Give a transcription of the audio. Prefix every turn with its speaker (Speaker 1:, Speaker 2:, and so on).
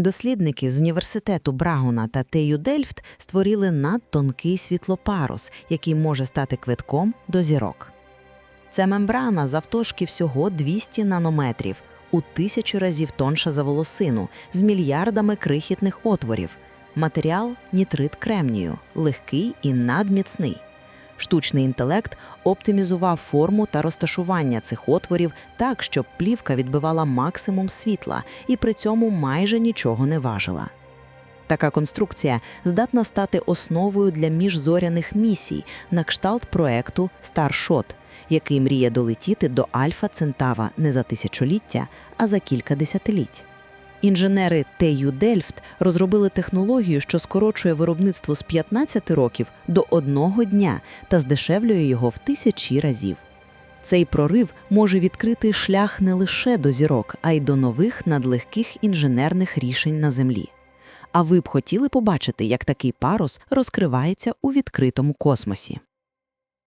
Speaker 1: Дослідники з університету Брауна та Тею Дельфт створили надтонкий світлопарус, який може стати квитком до зірок. Це мембрана завтовшки всього 200 нанометрів, у тисячу разів тонша за волосину, з мільярдами крихітних отворів. Матеріал нітрит кремнію, легкий і надміцний. Штучний інтелект оптимізував форму та розташування цих отворів так, щоб плівка відбивала максимум світла і при цьому майже нічого не важила. Така конструкція здатна стати основою для міжзоряних місій на кшталт проекту Starshot, який мріє долетіти до Альфа Центава не за тисячоліття, а за кілька десятиліть. Інженери TU Delft розробили технологію, що скорочує виробництво з 15 років до одного дня та здешевлює його в тисячі разів. Цей прорив може відкрити шлях не лише до зірок, а й до нових надлегких інженерних рішень на землі. А ви б хотіли побачити, як такий парус розкривається у відкритому космосі?